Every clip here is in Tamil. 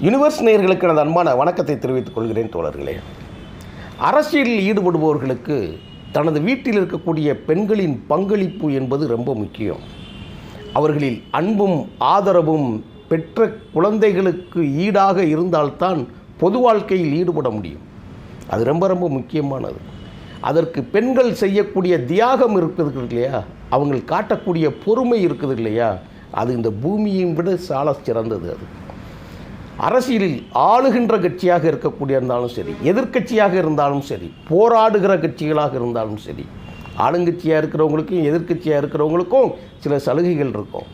யுனிவர்ஸ் நேயர்களுக்கு எனது அன்பான வணக்கத்தை தெரிவித்துக் கொள்கிறேன் தோழர்களே. அரசியலில் ஈடுபடுபவர்களுக்கு தனது வீட்டில் இருக்கக்கூடிய பெண்களின் பங்களிப்பு என்பது ரொம்ப முக்கியம். அவர்களில் அன்பும் ஆதரவும் பெற்ற குழந்தைகளுக்கு ஈடாக இருந்தால்தான் பொது வாழ்க்கையில் ஈடுபட முடியும். அது ரொம்ப ரொம்ப முக்கியமானது. அதற்கு பெண்கள் செய்யக்கூடிய தியாகம் இருக்குது இல்லையா? அவங்க காட்டக்கூடிய பொறுமை இருக்குது இல்லையா? அது இந்த பூமியை விட சால சிறந்தது அது. அரசியலில் ஆளுகின்ற கட்சியாக இருக்கக்கூடிய இருந்தாலும் சரி எதிர்க்கட்சியாக இருந்தாலும் சரி போராடுகிற கட்சிகளாக இருந்தாலும் சரி ஆளுங்கட்சியாக இருக்கிறவங்களுக்கும் எதிர்க்கட்சியாக இருக்கிறவங்களுக்கும் சில சலுகைகள் இருக்கும்.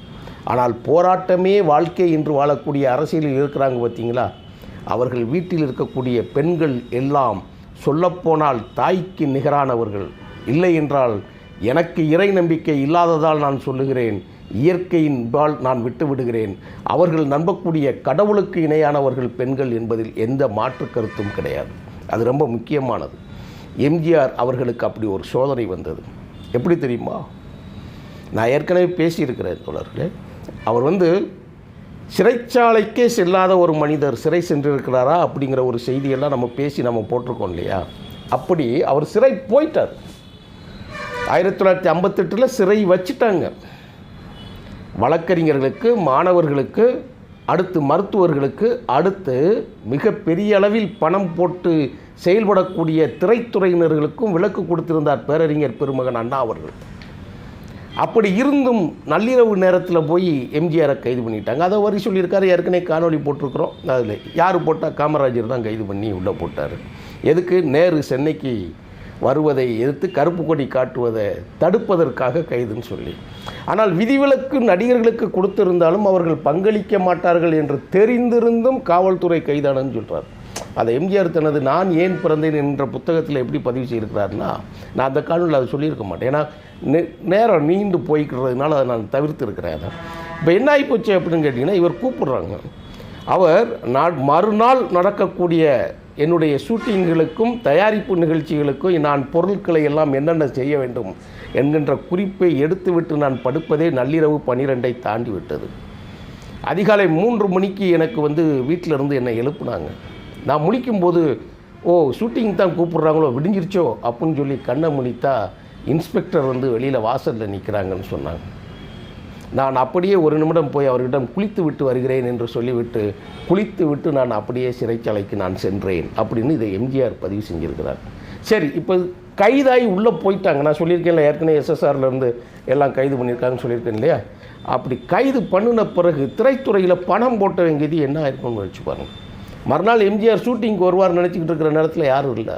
ஆனால் போராட்டமே வாழ்க்கை என்று வாழக்கூடிய அரசியலில் இருக்கிறாங்க பார்த்தீங்களா? அவர்கள் வீட்டில் இருக்கக்கூடிய பெண்கள் எல்லாம் சொல்லப்போனால் தாய்க்கு நிகரானவர்கள். இல்லை என்றால் எனக்கு இறை நம்பிக்கை இல்லாததால் நான் சொல்லுகிறேன். இயற்கையின் பால் நான் விட்டு விடுகிறேன். அவர்கள் நம்பக்கூடிய கடவுளுக்கு இணையானவர்கள் பெண்கள் என்பதில் எந்த மாற்று கருத்தும் கிடையாது. அது ரொம்ப முக்கியமானது. எம்ஜிஆர் அவர்களுக்கு அப்படி ஒரு சோதனை வந்தது. எப்படி தெரியுமா? நான் ஏற்கனவே பேசியிருக்கிறேன் தோழர்களே. அவர் வந்து சிறைச்சாலைக்கே செல்லாத ஒரு மனிதர் சிறை சென்றிருக்கிறாரா? அப்படிங்கிற ஒரு செய்தியெல்லாம் நம்ம பேசி நம்ம போட்டிருக்கோம் இல்லையா? அப்படி அவர் சிறை போயிட்டார். ஆயிரத்தி தொள்ளாயிரத்தி ஐம்பத்தெட்டில் சிறை வச்சுட்டாங்க. வழக்கறிஞர்களுக்கு மாணவர்களுக்கு அடுத்து மருத்துவர்களுக்கு அடுத்து மிக பெரிய அளவில் பணம் போட்டு செயல்படக்கூடிய திரைத்துறையினர்களுக்கும் விலக்கு கொடுத்திருந்தார் பேரறிஞர் பெருமகன் அண்ணா அவர்கள். அப்படி இருந்தும் நள்ளிரவு நேரத்தில் போய் எம்ஜிஆரை கைது பண்ணிட்டாங்க. அதை வரி சொல்லியிருக்காரு ஏற்கனவே காணொளி போட்டிருக்கிறோம். அதில் யார் போட்டால் காமராஜர் தான் கைது பண்ணி உள்ளே போட்டார். எதுக்கு? நேரு சென்னைக்கு வருவதை எதிர்த்து கருப்பு கொடி காட்டுவதை தடுப்பதற்காக கைதுன்னு சொல்லி. ஆனால் விதிவிலக்கு நடிகர்களுக்கு கொடுத்திருந்தாலும் அவர்கள் பங்களிக்க மாட்டார்கள் என்று தெரிந்திருந்தும் காவல்துறை கைதானன்னு சொல்கிறார் அதை எம்ஜிஆர் தனது நான் ஏன் பிறந்தேன் என்ற புத்தகத்தில் எப்படி பதிவு செய்திருக்கிறாருன்னா நான் அந்த காலத்தில் அதை சொல்லியிருக்க மாட்டேன். ஏன்னா நே- நேரம் நீண்டு போய்க்கிறதுனால அதை நான் தவிர்த்திருக்கிறேன் அதை. இப்போ என்ன ஆகிப்போச்சு அப்படின்னு கேட்டிங்கன்னா இவர் கூப்பிடுறாங்க. அவர் நான் மறுநாள் நடக்கக்கூடிய என்னுடைய ஷூட்டிங்களுக்கும் தயாரிப்பு நிகழ்ச்சிகளுக்கும் நான் பொருட்களை எல்லாம் என்னென்ன செய்ய வேண்டும் என்கின்ற குறிப்பை எடுத்துவிட்டு நான் படுப்பதே நள்ளிரவு பன்னிரெண்டை தாண்டி விட்டது அதிகாலை மூன்று மணிக்கு எனக்கு வந்து வீட்டில் இருந்து என்னை எழுப்புனாங்க. நான் முழிக்கும்போது ஓ ஷூட்டிங் தான் கூப்பிட்றாங்களோ விடிஞ்சிருச்சோ? அப்படின்னு சொல்லி கண்ணை முடித்தா இன்ஸ்பெக்டர் வந்து வெளியில் வாசலில் நிற்கிறாங்கன்னு சொன்னாங்க. நான் அப்படியே ஒரு நிமிடம் போய் அவர்களிடம் குளித்து விட்டு வருகிறேன் என்று சொல்லிவிட்டு குளித்து விட்டு நான் அப்படியே சிறைச்சாலைக்கு நான் சென்றேன் அப்படின்னு இதை எம்ஜிஆர் பதிவு செஞ்சிருக்கிறார். சரி இப்போ கைதாகி உள்ளே போயிட்டாங்க. நான் சொல்லியிருக்கேன்ல ஏற்கனவே எஸ்எஸ்ஆர்லேருந்து இருந்து எல்லாம் கைது பண்ணியிருக்காங்கன்னு சொல்லியிருக்கேன் இல்லையா? அப்படி கைது பண்ணின பிறகு திரைத்துறையில் பணம் போட்ட வேண்டியது என்ன ஆயிருக்கும்னு வச்சு பாருங்கள் மறுநாள் எம்ஜிஆர் ஷூட்டிங்க்கு வருவார் நினச்சிக்கிட்டு இருக்கிற நேரத்தில் யாரும் இல்லை.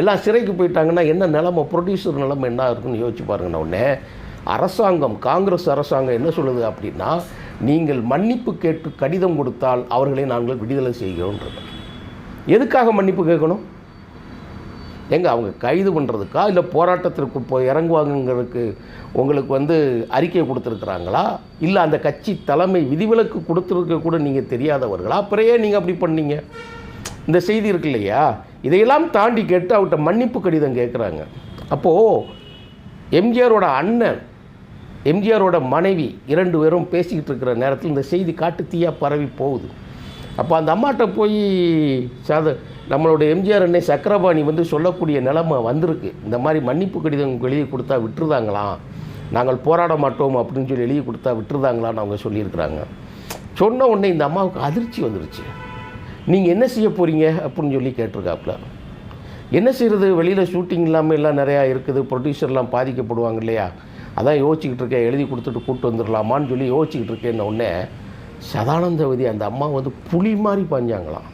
எல்லாம் சிறைக்கு போயிட்டாங்கன்னா என்ன நிலமை ப்ரொடியூசர் நிலமை என்ன இருக்குன்னு யோசிச்சு பாருங்கண்ணா உடனே. அரசாங்கம் காங்கிரஸ் அரசாங்கம் என்ன சொல்லுது அப்படின்னா நீங்கள் மன்னிப்பு கேட்டு கடிதம் கொடுத்தால் அவர்களை நாங்கள் விடுதலை செய்கிறோன்றது எதுக்காக மன்னிப்பு கேட்கணும்? எங்க அவங்க கைது பண்ணுறதுக்கா இல்லை போராட்டத்திற்கு போய் இறங்குவாங்கங்கிறதுக்கு உங்களுக்கு வந்து அறிக்கை கொடுத்துருக்குறாங்களா? இல்லை அந்த கட்சி தலைமை விதிவிலக்கு கொடுத்துருக்க கூட நீங்கள் தெரியாதவர்களா? அப்புறையே நீங்கள் அப்படி பண்ணீங்க. இந்த செய்தி இருக்கு இல்லையா? இதையெல்லாம் தாண்டி கேட்டு அவர்கிட்ட மன்னிப்பு கடிதம் கேட்குறாங்க. அப்போது எம்ஜிஆரோட அண்ணன் எம்ஜிஆரோட மனைவி இரண்டு பேரும் பேசிக்கிட்டு இருக்கிற நேரத்தில் இந்த செய்தி காட்டு தீயாக பரவி போகுது. அப்போ அந்த அம்மாட்ட போய் சாத நம்மளோட எம்ஜிஆர் அன்னை சக்கரபாணி வந்து சொல்லக்கூடிய நிலமை வந்திருக்கு. இந்த மாதிரி மன்னிப்பு கடிதம் எழுதி கொடுத்தா விட்டுருதாங்களாம் நாங்கள் போராட மாட்டோம் அப்படின்னு சொல்லி எழுதி கொடுத்தா விட்டுருதாங்களான்னு அவங்க சொல்லியிருக்கிறாங்க. சொன்ன உடனே இந்த அம்மாவுக்கு அதிர்ச்சி வந்துருச்சு. நீங்கள் என்ன செய்ய போகிறீங்க அப்படின்னு சொல்லி கேட்டிருக்காப்புல. என்ன செய்கிறது வெளியில் ஷூட்டிங் இல்லாமல் எல்லாம் நிறையா இருக்குது. ப்ரொடியூசர்லாம் பாதிக்கப்படுவாங்க இல்லையா? அதான் யோசிச்சுக்கிட்டு இருக்கேன் எழுதி கொடுத்துட்டு கூப்பிட்டு வந்துடலாமான்னு சொல்லி யோசிச்சுக்கிட்டு இருக்கேன்ன உடனே சதானந்தவதி அந்த அம்மா வந்து புலி மாதிரி பாய்ஞ்சாங்களாம்.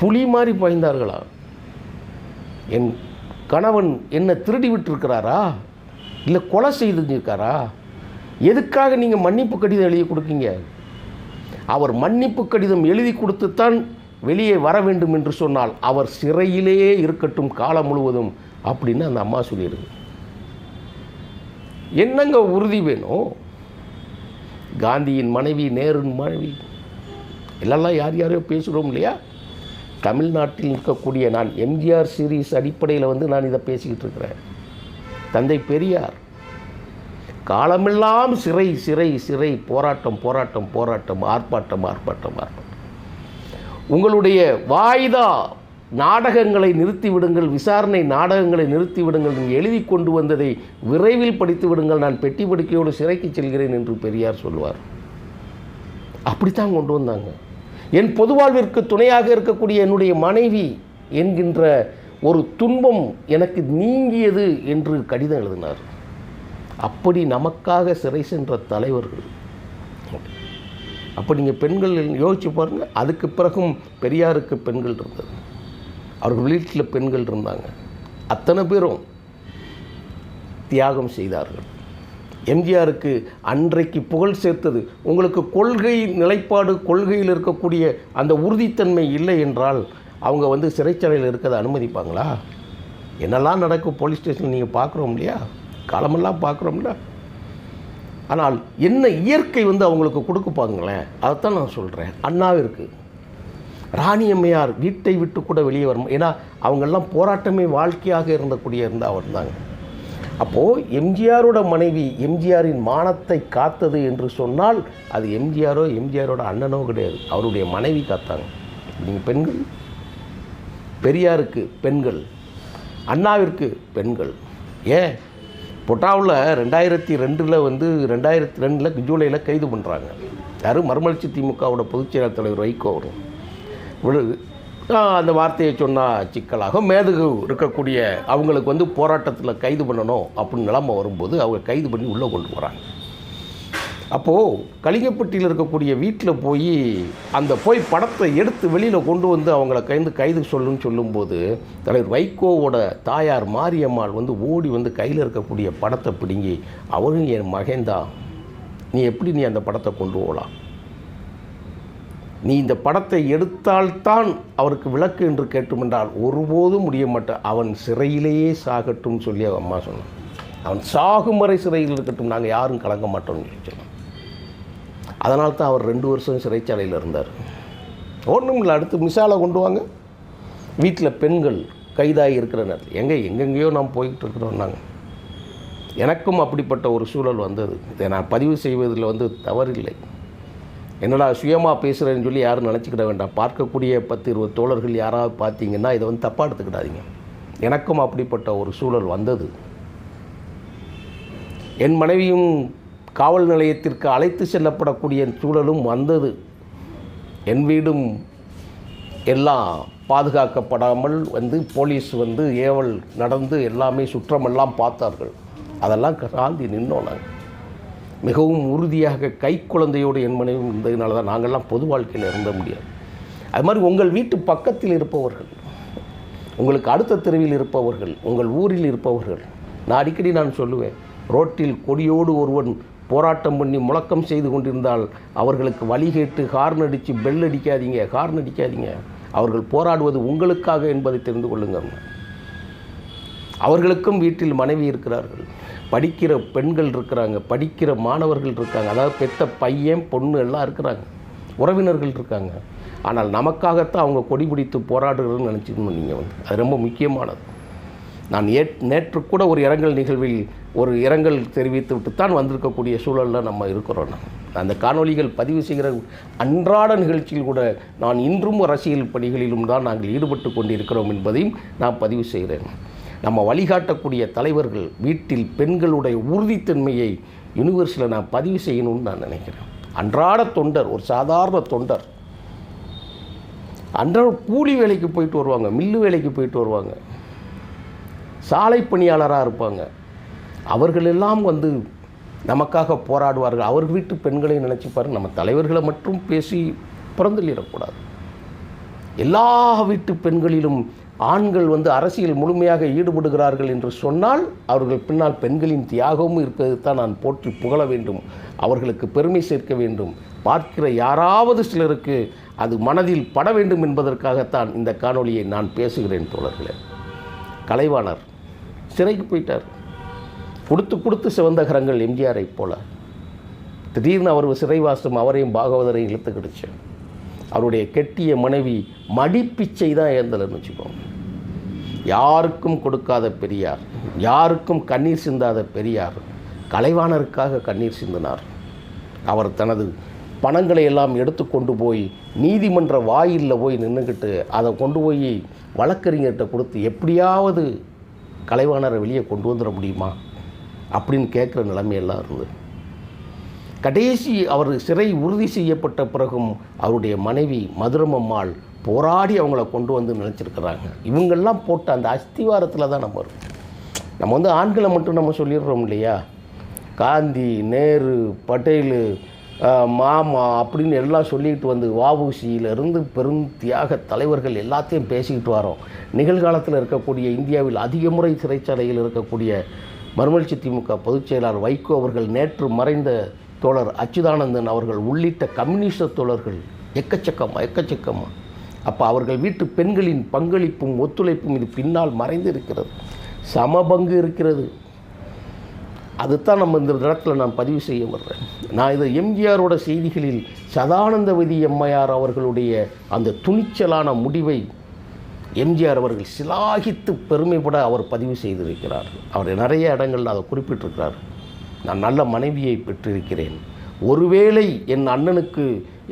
புலி மாதிரி பாய்ந்தார்களாம் என் கணவன் என்னை திருடி விட்டுருக்கிறாரா? இல்லை கொலை செய்திருக்காரா எதுக்காக நீங்கள் மன்னிப்பு கடிதம் எழுதி கொடுக்கீங்க? அவர் மன்னிப்பு கடிதம் எழுதி கொடுத்துத்தான் வெளியே வர வேண்டும் என்று சொன்னால் அவர் சிறையிலேயே இருக்கட்டும் காலம் முழுவதும் அப்படின்னு அந்த அம்மா சொல்லியிருக்கு. என்னங்க உறுதி வேணும்? காந்தியின் மனைவி நேருன் மனைவி. எல்லாம் யார் யாரையோ பேசுகிறோம் இல்லையா? தமிழ்நாட்டில் இருக்கக்கூடிய நான் எம்ஜிஆர் சீரீஸ் அடிப்படையில் வந்து நான் இதை பேசிக்கிட்டு இருக்கிறேன். தந்தை பெரியார் காலமெல்லாம் சிறை சிறை சிறை போராட்டம் போராட்டம் போராட்டம் ஆர்ப்பாட்டம் ஆர்ப்பாட்டம் ஆர்ப்பாட்டம். உங்களுடைய வாய்தா நாடகங்களை நிறுத்தி விடுங்கள் விசாரணை நாடகங்களை நிறுத்தி விடுங்கள் நீங்கள் எழுதி கொண்டு வந்ததை விரைவில் படித்து விடுங்கள். நான் பெட்டி படுக்கையோடு சிறைக்கு செல்கிறேன் என்று பெரியார் சொல்வார். அப்படித்தான் கொண்டு வந்தாங்க. என் பொதுவாழ்விற்கு துணையாக இருக்கக்கூடிய என்னுடைய மனைவி என்கின்ற ஒரு துன்பம் எனக்கு நீங்கியது என்று கடிதம் எழுதினார். அப்படி நமக்காக சிறை சென்ற தலைவர்கள். அப்போ நீங்கள் பெண்கள் யோசிச்சு பாருங்கள் அதுக்கு பிறகும் பெரியாருக்கு பெண்கள் இருந்தது. அவர்கள் வீட்டில் பெண்கள் இருந்தாங்க. அத்தனை பேரும் தியாகம் செய்தார்கள். எம்ஜிஆருக்கு அன்றைக்கு புகழ் சேர்த்தது. உங்களுக்கு கொள்கை நிலைப்பாடு கொள்கையில் இருக்கக்கூடிய அந்த உறுதித்தன்மை இல்லை என்றால் அவங்க வந்து சிறைச்சாலையில் இருக்கிறத அனுமதிப்பாங்களா? என்னெல்லாம் நடக்கும் போலீஸ் ஸ்டேஷன் நீங்கள் பார்க்குறோம் இல்லையா? காலமெல்லாம் பார்க்குறோம்ல. ஆனால் என்ன இயற்கை வந்து அவங்களுக்கு கொடுக்குப்பாங்களேன் அதைத்தான் நான் சொல்கிறேன் அண்ணாவிற்கு ராணி அம்மையார் வீட்டை விட்டு கூட வெளியே வரும் ஏன்னா அவங்கெல்லாம் போராட்டமே வாழ்க்கையாக இருந்தக்கூடிய இருந்தால் இருந்தாங்க அப்போது எம்ஜிஆரோட மனைவி எம்ஜிஆரின் மானத்தை காத்தது என்று சொன்னால் அது எம்ஜிஆரோ எம்ஜிஆரோட அண்ணனோ கிடையாது. அவருடைய மனைவி காத்தாங்க. நீங்கள் பெண்கள்? பெரியாருக்கு பெண்கள். அண்ணாவிற்கு பெண்கள். ஏன்? பொட்டாவில் ரெண்டாயிரத்தி ரெண்டில் வந்து ரெண்டாயிரத்தி ரெண்டில் ஜூலையில் கைது பண்ணுறாங்க யாரும் மறுமலர்ச்சி திமுகவோட பொதுச்செயலாளர் தலைவர் வைகோ வரும் விழுது. அந்த வார்த்தையை சொன்னால் சிக்கலாகும். மேதுகு இருக்கக்கூடிய அவங்களுக்கு வந்து போராட்டத்தில் கைது பண்ணணும் அப்படின்னு நிலமை வரும்போது அவங்க கைது பண்ணி உள்ளே கொண்டு போகிறாங்க அப்போது கலிங்கப்பட்டியில் இருக்கக்கூடிய வீட்டில் போய் அந்த போய் படத்தை எடுத்து வெளியில் கொண்டு வந்து அவங்கள கைந்து கைது சொல்லுன்னு சொல்லும்போது தலைவர் வைகோவோட தாயார் மாரியம்மாள் வந்து ஓடி வந்து கையில் இருக்கக்கூடிய படத்தை பிடுங்கி அவரும் என் மகேந்தா நீ எப்படி நீ அந்த படத்தை கொண்டு போகலாம்? நீ இந்த படத்தை எடுத்தால்தான் அவருக்கு விளக்கு என்று கேட்டுமென்றால் ஒருபோதும் முடிய மாட்டேன் அவன் சிறையிலேயே சாகட்டும் சொல்லி அவன் அம்மா சொன்னான். அவன் சாகும் வரை சிறையில் இருக்கட்டும் நாங்கள் யாரும் கலங்க மாட்டோம்னு சொல்லி சொன்னான். அதனால் தான் அவர் ரெண்டு வருஷம் சிறைச்சாலையில் இருந்தார். ஒன்றும் இல்லை அடுத்து மிசாலை கொண்டு வாங்க. வீட்டில் பெண்கள் கைதாகி இருக்கிற நேரத்தில் எங்கே எங்கெங்கேயோ நாம் போய்கிட்டு இருக்கிறோம் நாங்கள் எனக்கும் அப்படிப்பட்ட ஒரு சூழல் வந்தது. இதை நான் பதிவு செய்வதில் வந்து தவறில்லை. என்னடா சுயமாக பேசுகிறேன்னு சொல்லி யாரும் நினச்சிக்கிட வேண்டாம். பார்க்கக்கூடிய பத்து இருபது தோழர்கள் யாராவது பார்த்தீங்கன்னா இதை வந்து தப்பாக எடுத்துக்கிடாதீங்க. எனக்கும் அப்படிப்பட்ட ஒரு சூழல் வந்தது. என் மனைவியும் காவல் நிலையத்திற்கு அழைத்து செல்லப்படக்கூடிய சூழலும் வந்தது. என் வீடும் எல்லாம் பாதுகாக்கப்படாமல் வந்து போலீஸ் வந்து ஏவல் நடந்து எல்லாமே சுற்றமெல்லாம் பார்த்தார்கள். அதெல்லாம் காந்தி நின்னோம் நாங்கள் மிகவும் உறுதியாக கை குழந்தையோடு என் மனைவி இருந்ததுனால தான் நாங்கள்லாம் பொது வாழ்க்கையில் இருந்த முடியாது. அது மாதிரி உங்கள் வீட்டு பக்கத்தில் இருப்பவர்கள் உங்களுக்கு அடுத்த தெருவில் இருப்பவர்கள் உங்கள் ஊரில் இருப்பவர்கள் நான் அடிக்கடி நான் சொல்லுவேன் ரோட்டில் கொடியோடு ஒருவன் போராட்டம் பண்ணி முழக்கம் செய்து கொண்டிருந்தால் அவர்களுக்கு வழி கேட்டு ஹார்ன் அடித்து பெல் அடிக்காதீங்க ஹார்ன் அடிக்காதீங்க. அவர்கள் போராடுவது உங்களுக்காக என்பதை தெரிந்து கொள்ளுங்கள். அவர்களுக்கும் வீட்டில் மனைவி இருக்கிறார்கள். படிக்கிற பெண்கள் இருக்கிறாங்க படிக்கிற மாணவர்கள் இருக்காங்க. அதாவது பெத்த பையன் பொண்ணு எல்லாம் இருக்கிறாங்க. உறவினர்கள் இருக்காங்க. ஆனால் நமக்காகத்தான் அவங்க கொடி பிடித்து போராடுகிறதுன்னு நினச்சிக்கணும் நீங்கள் வந்து. அது ரொம்ப முக்கியமானது. நான் ஏ நேற்று கூட ஒரு இரங்கல் நிகழ்வில் ஒரு இரங்கல் தெரிவித்து விட்டுத்தான் வந்திருக்கக்கூடிய சூழலில் நம்ம இருக்கிறோம் நான் அந்த காணொளிகள் பதிவு செய்கிற அன்றாட நிகழ்ச்சியில் கூட நான் இன்றும் அரசியல் பணிகளிலும் தான் நாங்கள் ஈடுபட்டு கொண்டிருக்கிறோம் என்பதையும் நான் பதிவு செய்கிறேன். நம்ம வழிகாட்டக்கூடிய தலைவர்கள் வீட்டில் பெண்களுடைய உறுதித்தன்மையை யூனிவர்ஸில் நான் பதிவு செய்யணும்னு நான் நினைக்கிறேன். அன்றாட தொண்டர் ஒரு சாதாரண தொண்டர். அன்றாட கூலி வேலைக்கு போயிட்டு வருவாங்க மில்லு வேலைக்கு போயிட்டு வருவாங்க. சாலை பணியாளராக இருப்பாங்க. அவர்களெல்லாம் வந்து நமக்காக போராடுவார்கள். அவர் வீட்டு பெண்களை நினச்சி நம்ம தலைவர்களை மட்டும் பேசி பிறந்தளிடக்கூடாது எல்லா வீட்டு பெண்களிலும் ஆண்கள் வந்து அரசியல் முழுமையாக ஈடுபடுகிறார்கள் என்று சொன்னால் அவர்கள் பின்னால் பெண்களின் தியாகமும் இருப்பது தான் நான் போற்றி புகழ வேண்டும். அவர்களுக்கு பெருமை சேர்க்க வேண்டும். பார்க்கிற யாராவது சிலருக்கு அது மனதில் பட வேண்டும் என்பதற்காகத்தான் இந்த காணொலியை நான் பேசுகிறேன் தோழர்களே. கலைவாணர் சிறைக்கு போயிட்டார். கொடுத்து கொடுத்து சிவந்த கரங்கள் எம்ஜிஆரை போல. திடீர்னு அவர் சிறைவாசம் அவரையும் பாகவதரையும் இழுத்து கிடச்சேன் அவருடைய கெட்டிய மனைவி மடிப்பிச்சை தான் ஏந்தலன்னு வச்சுக்கோங்க. யாருக்கும் கொடுக்காத பெரியார் யாருக்கும் கண்ணீர் சிந்தாத பெரியார் கலைவாணருக்காக கண்ணீர் சிந்தினார். அவர் தனது பணங்களை எல்லாம் எடுத்து கொண்டு போய் நீதிமன்ற வாயிலில் போய் நின்றுக்கிட்டு அதை கொண்டு போய் வழக்கறிஞர்கிட்ட கொடுத்து எப்படியாவது கலைவாணரை வெளியே கொண்டு வந்துட முடியுமா? அப்படின்னு கேட்குற நிலைமையெல்லாம் இருந்தது. கடைசி அவர் சிறை உறுதி செய்யப்பட்ட பிறகும் அவருடைய மனைவி மதுரமம்மாள் போராடி அவங்கள கொண்டு வந்து நினச்சிருக்கிறாங்க. இவங்கெல்லாம் போட்ட அந்த அஸ்திவாரத்தில் தான் நம்ம இருக்கோம். நம்ம வந்து ஆண்களை மட்டும் நம்ம சொல்லிடுறோம் இல்லையா? காந்தி நேரு பட்டேலு மாமா அப்படின்னு எல்லாம் சொல்லிட்டு வந்து வஉசியிலிருந்து பெரும் தியாக தலைவர்கள் எல்லாத்தையும் பேசிக்கிட்டு வரோம். நிகழ்காலத்தில் இருக்கக்கூடிய இந்தியாவில் அதிக முறை சிறைச்சாலையில் இருக்கக்கூடிய மறுமலர்ச்சி திமுக பொதுச் செயலாளர் வைகோ அவர்கள் நேற்று மறைந்த தோழர் அச்சுதானந்தன் அவர்கள் உள்ளிட்ட கம்யூனிஸ்ட தோழர்கள் எக்கச்சக்கமாக எக்கச்சக்கமா. அப்போ அவர்கள் வீட்டு பெண்களின் பங்களிப்பும் ஒத்துழைப்பும் இது பின்னால் மறைந்து இருக்கிறது. சமபங்கு இருக்கிறது. அதுதான் நம்ம இந்த இடத்துல நான் பதிவு செய்ய வர்றேன். நான் இதை எம்ஜிஆரோட செய்திகளில் சதானந்தவதி எம்மையார் அவர்களுடைய அந்த துணிச்சலான முடிவை எம்ஜிஆர் அவர்கள் சிலாகித்து பெருமைப்பட அவர் பதிவு செய்திருக்கிறார். அவர் நிறைய இடங்களில் அதை குறிப்பிட்டிருக்கிறார். நான் நல்ல மனைவியை பெற்றிருக்கிறேன். ஒருவேளை என் அண்ணனுக்கு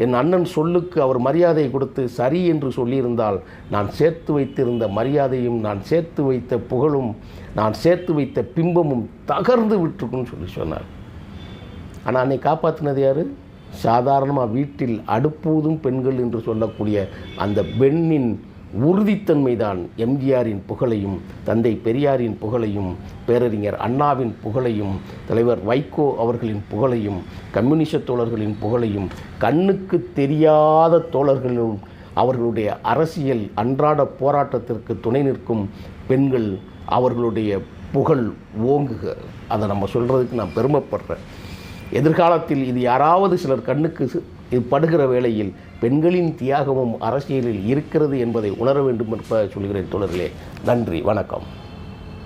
என் அண்ணன் சொல்லுக்கு அவர் மரியாதை கொடுத்து சரி என்று சொல்லியிருந்தால் நான் சேர்த்து வைத்திருந்த மரியாதையும் நான் சேர்த்து வைத்த புகழும் நான் சேர்த்து வைத்த பிம்பமும் தகர்ந்து விட்டுருக்குன்னு சொல்லி சொன்னார். ஆனால் அன்னை காப்பாற்றினது யார்? சாதாரணமாக வீட்டில் அடுப்பூதும் பெண்கள் என்று சொல்லக்கூடிய அந்த பெண்ணின் உறுதித்தன்மை தான் எம்ஜிஆரின் புகழையும் தந்தை பெரியாரின் புகழையும் பேரறிஞர் அண்ணாவின் புகழையும் தலைவர் வைகோ அவர்களின் புகழையும் கம்யூனிச தோழர்களின் புகழையும் கண்ணுக்கு தெரியாத தோழர்களும் அவர்களுடைய அரசியல் அன்றாட போராட்டத்திற்கு துணை நிற்கும் பெண்கள் அவர்களுடைய புகழ் ஓங்குக. அதை நம்ம சொல்கிறதுக்கு நான் பெருமைப்படுறேன். எதிர்காலத்தில் இது யாராவது சிலர் கண்ணுக்கு இது படுகிற வேளையில் பெண்களின் தியாகமும் அரசியலில் இருக்கிறது என்பதை உணர வேண்டும் என்ப சொல்கிறேன் தொடர்களே நன்றி வணக்கம்.